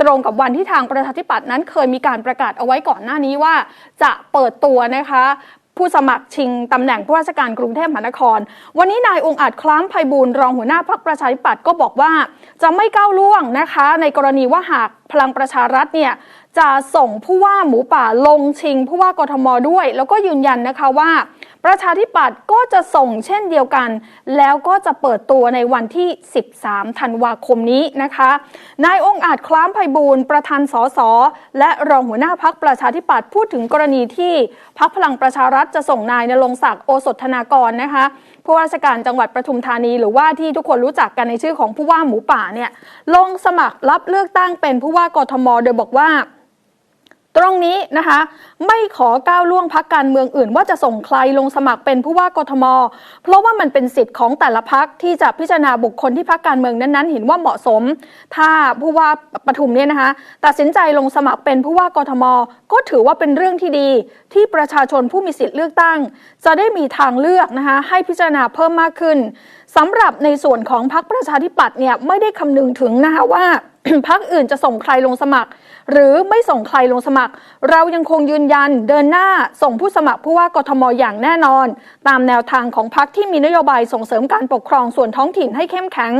ตรงกับวันที่ทางประชาธิปัตย์นั้นเคยมีการประกาศเอาไว้ก่อนหน้านี้ว่า จะเปิดตัวนะคะผู้สมัครชิงตำแหน่งผู้ว่าราชการกรุงเทพมหานคร วันนี้นายองค์อาจคล้ามไพบูลรองหัวหน้าพรรคประชาธิปัตย์ก็บอกว่า จะไม่ก้าวล่วงนะคะ ในกรณีว่าหากพลังประชารัฐเนี่ยจะส่งผู้ว่าหมูป่าลงชิงผู้ว่ากทมด้วย แล้วก็ยืนยันนะคะว่า ประชาธิปัตย์ก็จะส่งเช่นเดียวกัน แล้วก็จะเปิดตัวในวันที่ 13 ธันวาคมนี้นะคะ นายองค์อาจคล้ามไพบูลย์ประธานสสและรองหัวหน้าพักประชาธิปัตย์พูดถึงกรณีที่พักพลังประชารัฐจะส่งนายนรงศักดิ์โอสถธนากรนะคะผู้ว่าราชการจังหวัดประทุมธานี หรือว่าที่ทุกคนรู้จักกันในชื่อของผู้ว่าหมูป่าเนี่ยลงสมัครรับเลือกตั้งเป็นผู้ว่ากทม โดยบอกว่า ตรงนี้นะคะ ไม่ขอก้าวล่วงพักการเมืองอื่น ว่าจะส่งใครลงสมัครเป็นผู้ว่ากทม เพราะว่ามันเป็นสิทธิ์ของแต่ละพักที่จะพิจารณาบุคคลที่พักการเมืองนั้นๆ เห็นว่าเหมาะสม ถ้าผู้ว่าปทุมเนี่ยนะคะ ตัดสินใจลงสมัครเป็นผู้ว่ากทม ก็ถือว่าเป็นเรื่องที่ดี ที่ประชาชนผู้มีสิทธิ์เลือกตั้ง จะได้มีทางเลือกนะคะให้พิจารณาเพิ่มมากขึ้นสำหรับในส่วนของพรรคประชาธิปัตย์เนี่ยไม่ได้คำนึงถึงนะคะว่าพรรคอื่นจะส่งใครลงสมัคร หรือไม่ส่งใครลงสมัคร เรายังคงยืนยันเดินหน้าส่งผู้สมัครผู้ว่ากทมอย่างแน่นอน ตามแนวทางของพรรคที่มีนโยบายส่งเสริมการปกครองส่วนท้องถิ่นให้เข้มแข็ง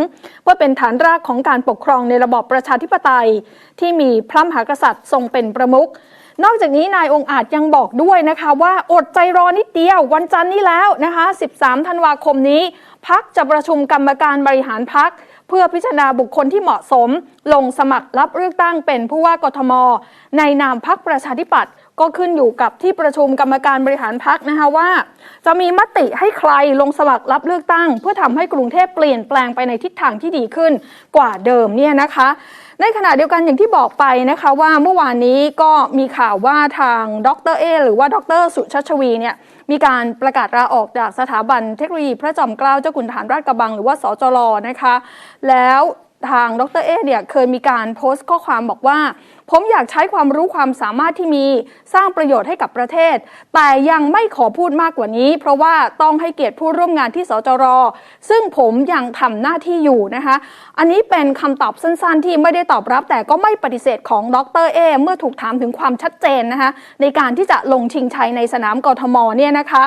เพื่อเป็นฐานรากของการปกครองในระบอบประชาธิปไตย ที่มีพระมหากษัตริย์ทรงเป็นประมุขนอกจากนี้นายองค์อาจยังบอกด้วยนะคะว่าอดใจรอนิดเดียววันจันทร์นี้แล้วนะคะ 13 ธันวาคมนี้พักจะประชุมกรรมการบริหารพัก เพื่อพิจารณาบุคคลที่เหมาะสม ลงสมัครรับเลือกตั้งเป็นผู้ว่ากทม ในนามพักประชาธิปัตย์ ก็ขึ้นอยู่กับที่ประชุมกรรมการบริหารพักนะคะว่า จะมีมติให้ใครลงสมัครรับเลือกตั้ง เพื่อทำให้กรุงเทพเปลี่ยนแปลงไปในทิศทางที่ดีขึ้นกว่าเดิมเนี่ยนะคะ ในขณะเดียวกันอย่างที่บอกไปนะคะว่าเมื่อวานนี้ก็มีข่าวว่าทางดรเอหรือว่าดรสุชัชวีเนี่ยมีการประกาศลาออกจากสถาบันเทคโนโลยีพระจอมเกล้าเจ้าคุณทหารราชกระบังหรือว่าสจรนะคะ แล้ว ทางดรเอเนี่ยเคยมีการโพสต์ข้อความบอกว่า ผมอยากใช้ความรู้ความสามารถที่มีสร้างประโยชน์ให้กับประเทศ แต่ยังไม่ขอพูดมากกว่านี้ เพราะว่าต้องให้เกียรติผู้ร่วมงานที่สจร ซึ่งผมยังทำหน้าที่อยู่นะคะ อันนี้เป็นคำตอบสั้นๆ ที่ไม่ได้ตอบรับ แต่ก็ไม่ปฏิเสธของดรเอเมื่อถูกถามถึงความชัดเจนนะคะในการที่จะลงชิงชัยในสนามกทมเนี่ยนะคะ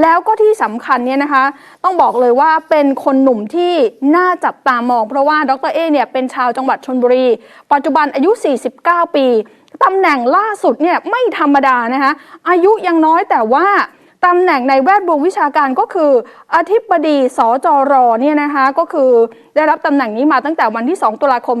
แล้วก็ที่สำคัญเนี่ยนะคะ ต้องบอกเลยว่าเป็นคนหนุ่มที่น่าจับตามอง เพราะว่าดรเอเนี่ยเป็นชาวจังหวัดชนบุรี ปัจจุบันอายุ 49 ปีตำแหน่งล่าสุดเนี่ยไม่ธรรมดานะคะอายุยังน้อยแต่ว่า ตำแหน่งในแวดวงวิชาการก็คือ อธิบดีสจรเนี่ยนะคะก็คือได้รับตำแหน่งนี้มาตั้งแต่วันที่ 2 ตุลาคม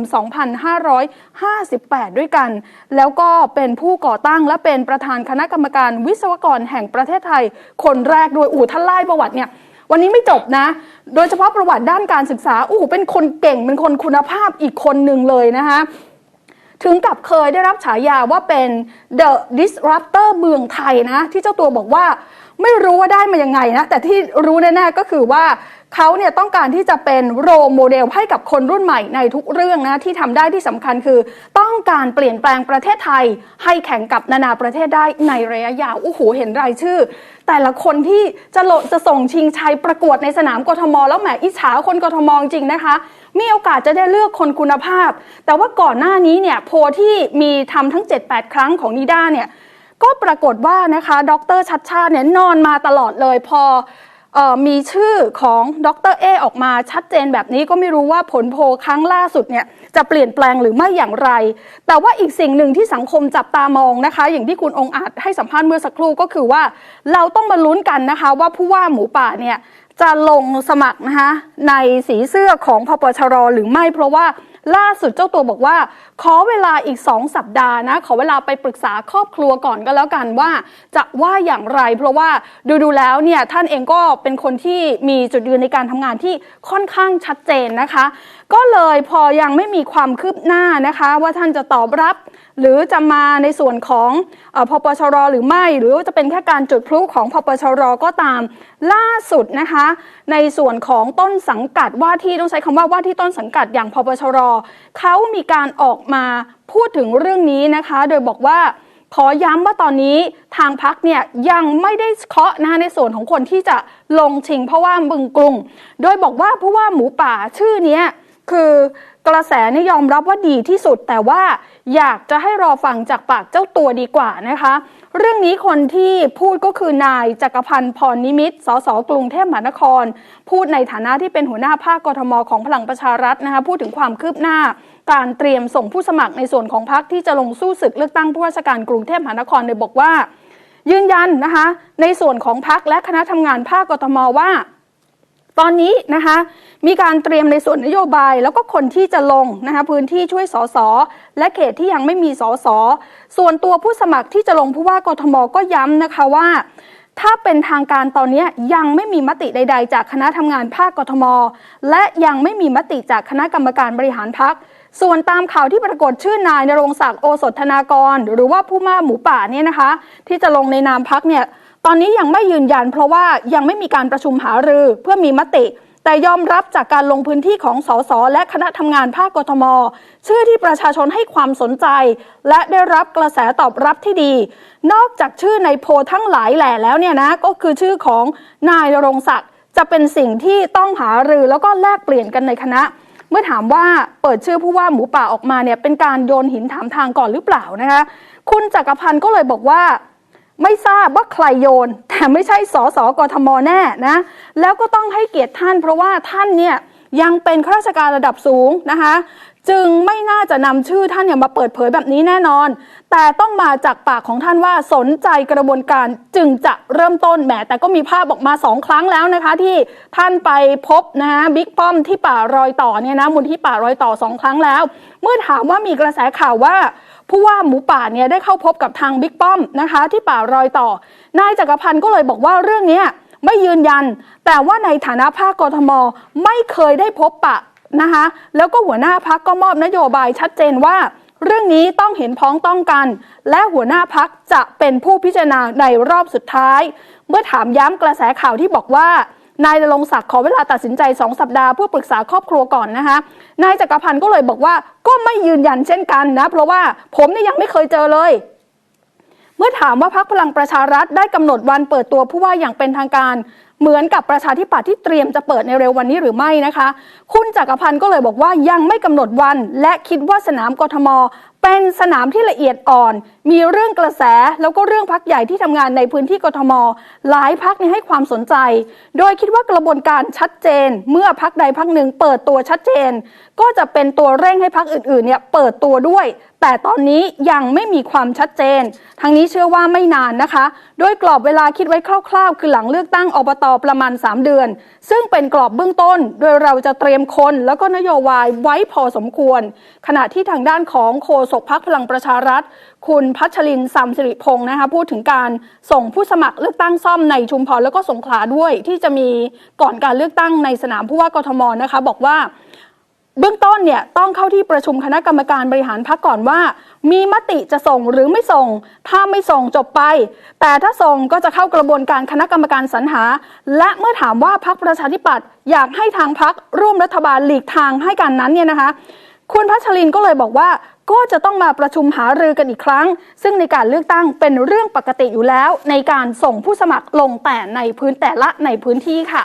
2558 ด้วยกัน แล้วก็เป็นผู้ก่อตั้งและเป็นประธานคณะกรรมการวิศวกรแห่งประเทศไทย คนแรกโดยอู่ท่านไล่ประวัติเนี่ยวันนี้ไม่จบนะ โดยเฉพาะประวัติด้านการศึกษาอู้หูเป็นคนเก่ง เป็นคนคุณภาพอีกคนหนึ่งเลยนะคะ ถึงกับเคยได้รับฉายาว่าเป็น The Disruptor เมืองไทยนะ ที่เจ้าตัวบอกว่า ไม่รู้ว่าได้มายังไงนะ แต่ที่รู้แน่ๆก็คือว่าเขาเนี่ยต้องการที่จะเป็นโรโมเดลให้กับคนรุ่นใหม่ในทุกเรื่องนะที่ทำได้ที่สำคัญคือ ต้องการเปลี่ยนแปลงประเทศไทย ให้แข่งกับนานาประเทศได้ในระยะยาวโอ้โหเห็นรายชื่อ แต่ละคนที่จะโลจะส่งชิงชัยประกวดในสนามกทม แล้วแหมอิจฉาคนกทมจริงนะคะ มีโอกาสจะได้เลือกคนคุณภาพ แต่ว่าก่อนหน้านี้เนี่ยโพที่มีทำทั้ง 7-8 ครั้งของนิด้าเนี่ย ก็ปรากฏว่านะคะดรชัดชาติเนี่ยนอนมาตลอดเลยพอออมีชื่อของดรเอออกมาชัดเจนแบบนี้ก็ไม่รู้ว่าผลโพครั้งล่าสุดเนี่ยจะเปลี่ยนแปลงหรือไม่อย่างไร แต่ว่าอีกสิ่งหนึ่งที่สังคมจับตามองนะคะ อย่างที่คุณองอาจให้สัมภาษณ์เมื่อสักครู่ก็คือว่า เราต้องมาลุ้นกันนะคะว่าผู้ว่าหมูป่าเนี่ยจะลงสมัครนะคะในสีเสื้อของพปชรหรือไม่เพราะว่า ล่าสุดเจ้าตัวบอกว่า ขอเวลาอีก 2 สัปดาห์นะ ขอเวลาไปปรึกษาครอบครัวก่อนก็แล้วกันว่า จะว่าอย่างไร เพราะว่าดูดูแล้วเนี่ยท่านเองก็เป็นคนที่มีจุดยืนในการทำงานที่ค่อนข้างชัดเจนนะคะ ก็เลยพอยังไม่มีความคืบหน้านะคะ ว่าท่านจะตอบรับ หรือจะมาในส่วนของออพปชรหรือไม่ หรือว่าจะเป็นแค่การจุดพลุของพปชรก็ตามล่าสุดนะคะ ในส่วนของต้นสังกัดว่าที่ต้องใช้คำว่าว่าที่ต้นสังกัดอย่างพปชรเขามีการออกมาพูดถึงเรื่องนี้นะคะ โดยบอกว่าขอย้ำว่าตอนนี้ทางพักเนี่ยยังไม่ได้เคาะนะในส่วนของคนที่จะลงชิงเพราะว่าบึงกรุง โดยบอกว่าผู้ว่าหมูป่าชื่อนี้คือกระแสนี่ยอมรับว่าดีที่สุดแต่ว่า อยากจะให้รอฟังจากปากเจ้าตัวดีกว่านะคะ เรื่องนี้คนที่พูดก็คือนายจักรพันธ์พรนิมิตสสกรุงเทพมหานคร พูดในฐานะที่เป็นหัวหน้าภาคกทมของพลังประชารัฐนะคะพูดถึงความคืบหน้า การเตรียมส่งผู้สมัครในส่วนของพรรคที่จะลงสู้ศึกเลือกตั้งผู้ว่าราชการกรุงเทพมหานครโดยบอกว่า ยืนยันนะคะในส่วนของพักและคณะทำงานภาคกทมว่า ตอนนี้นะคะมีการเตรียมในส่วนนโยบาย แล้วก็คนที่จะลงนะคะพื้นที่ช่วยสสและเขตที่ยังไม่มีสสส่วนตัวผู้สมัครที่จะลงผู้ว่ากทมก็ย้ำนะคะว่า ถ้าเป็นทางการตอนนี้ยังไม่มีมติใด ๆ จากคณะทำงานภาคกทม และยังไม่มีมติจากคณะกรรมการบริหารพักส่วนตามข่าวที่ปรากฏชื่อนายนรงศักดิ์โอสถธนากร หรือว่าผู้มาหมูป่าเนี่ยนะคะ ที่จะลงในนามพักเนี่ย ตอนนี้ยังไม่ยืนยัน เพราะว่ายังไม่มีการประชุมหารือเพื่อมีมติ แต่ยอมรับจากการลงพื้นที่ของสสและคณะทำงานภาคกทม ชื่อที่ประชาชนให้ความสนใจ และได้รับกระแสตอบรับที่ดี นอกจากชื่อในโพลทั้งหลายแหล่แล้วเนี่ยนะก็คือชื่อของนายรงศักดิ์จะเป็นสิ่งที่ต้องหารือแล้วก็แลกเปลี่ยนกันในคณะ เมื่อถามว่าเปิดชื่อผู้ว่าหมูป่าออกมาเนี่ยเป็นการโยนหินถามทางก่อนหรือเปล่านะคะคุณจักรพันธ์ก็เลยบอกว่า ไม่ทราบว่าใครโยน แต่ไม่ใช่สสกทมแน่นะ แล้วก็ต้องให้เกียรติท่าน เพราะว่าท่านเนี่ยยังเป็นข้าราชการระดับสูงนะคะ จึงไม่น่าจะนำชื่อท่านเนี่ยมาเปิดเผยแบบนี้แน่นอน แต่ต้องมาจากปากของท่านว่าสนใจกระบวนการจึงจะเริ่มต้นแหมแต่ก็มีภาพออกมาสองครั้งแล้วนะคะ ที่ท่านไปพบนะฮะบิ๊กป้อมที่ป่ารอยต่อเนี่ยนะมูลที่ป่ารอยต่อสองครั้งแล้ว เมื่อถามว่ามีกระแสข่าวว่าผู้ว่าหมูป่าเนี่ยได้เข้าพบกับทางบิ๊กป้อมนะคะ ที่ป่ารอยต่อนายจักรพันธ์ก็เลยบอกว่าเรื่องนี้ไม่ยืนยัน แต่ว่าในฐานะภาคกทม ไม่เคยได้พบปะ นะคะ แล้วก็หัวหน้าพักก็มอบนโยบายชัดเจนว่า เรื่องนี้ต้องเห็นพ้องต้องกัน และหัวหน้าพักจะเป็นผู้พิจารณาในรอบสุดท้าย เมื่อถามย้ำกระแสข่าวที่บอกว่านายรงศักดิ์ขอเวลาตัดสินใจ 2 สัปดาห์เพื่อปรึกษาครอบครัวก่อนนะคะนายจักรพันธ์ก็เลยบอกว่าก็ไม่ยืนยันเช่นกันนะ เพราะว่าผมเนี่ยยังไม่เคยเจอเลย เมื่อถามว่าพักพลังประชารัฐได้กำหนดวันเปิดตัวผู้ว่าอย่างเป็นทางการ เหมือนกับประชาธิปัตย์ที่เตรียมจะเปิดในเร็ววันนี้หรือไม่นะคะ คุณจักรพันธ์ก็เลยบอกว่ายังไม่กำหนดวัน และคิดว่าสนามกทม เป็นสนามที่ละเอียดอ่อน มีเรื่องกระแสแล้วก็เรื่องพักใหญ่ที่ทำงานในพื้นที่กทม หลายพักนี่ให้ความสนใจ โดยคิดว่ากระบวนการชัดเจน เมื่อพักใดพักหนึ่งเปิดตัวชัดเจน ก็จะเป็นตัวเร่งให้พักอื่นๆเนี่ยเปิดตัวด้วย แต่ตอนนี้ยังไม่มีความชัดเจนทางนี้เชื่อว่าไม่นานนะคะ โดยกรอบเวลาคิดไว้คร่าว ๆ คือหลังเลือกตั้งอบตประมาณ 3 เดือน ซึ่งเป็นกรอบเบื้องต้น โดยเราจะเตรียมคนแล้วก็นโยบายไว้พอสมควร ขณะที่ทางด้านของโฆษกพักพลังประชารัฐ คุณพัชรินทร์สัมสิริพงศ์นะคะพูดถึงการส่งผู้สมัครเลือกตั้งซ่อมในชุมพรแล้วก็สงขลาด้วย ที่จะมีก่อนการเลือกตั้งในสนามผู้ว่ากทมนะคะบอกว่า เบื้องต้นเนี่ยต้องเข้าที่ประชุมคณะกรรมการบริหารพักก่อนว่า มีมติจะส่งหรือไม่ส่ง ถ้าไม่ส่งจบไป แต่ถ้าส่งก็จะเข้ากระบวนการคณะกรรมการสรรหา และเมื่อถามว่าพักประชาธิปัตย์อยากให้ทางพักร่วมรัฐบาลหลีกทางให้กันนั้นเนี่ยนะคะ คุณพัชรินก็เลยบอกว่าก็จะต้องมาประชุมหารือกันอีกครั้ง ซึ่งในการเลือกตั้งเป็นเรื่องปกติอยู่แล้ว ในการส่งผู้สมัครลงแต่ในพื้นแต่ละในพื้นที่ค่ะ